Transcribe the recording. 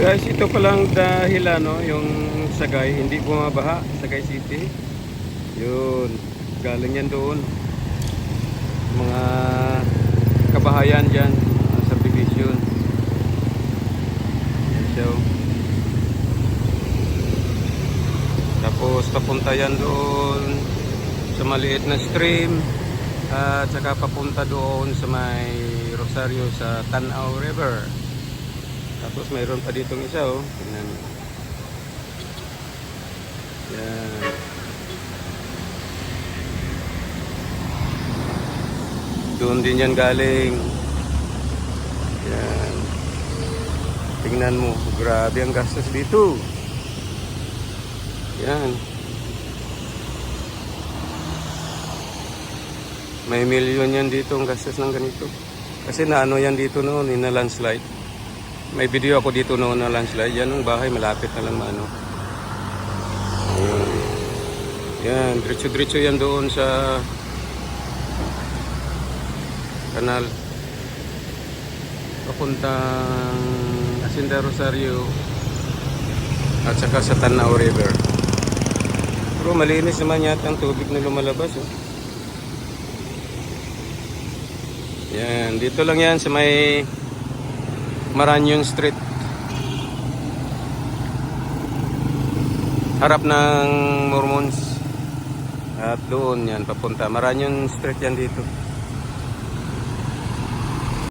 Guys, ito palang dahilan no, yung Sagay, hindi bumabaha, Sagay City. Yun, galing yan doon. Mga kabahayan dyan, uh, subdivision. Yan siya. oh. Tapos papunta yan doon sa maliit na stream at saka papunta doon sa may Rosario sa Tanaw River. Tapos mayroon pa ditong isa oh. Tingnan niyo. Yan. Doon din yan galing. Yan. Tingnan mo, grabe ang gastos dito. Yan. May milyon yan dito ang gastos ng ganito. Kasi naano yan dito noon, ina landslide. May video ako dito noon na landslide. Yan ang bahay, malapit na lang. Ayan. Yan, diretso-diretso yan doon sa kanal. Papuntang Asinda Rosario at saka sa Tanaw River. Pero malinis naman yata ang tubig na lumalabas. Oh. Yan, dito lang yan sa may Maranyong Street. Harap ng Mormons. At doon yan, papunta. Maranyong Street yan dito.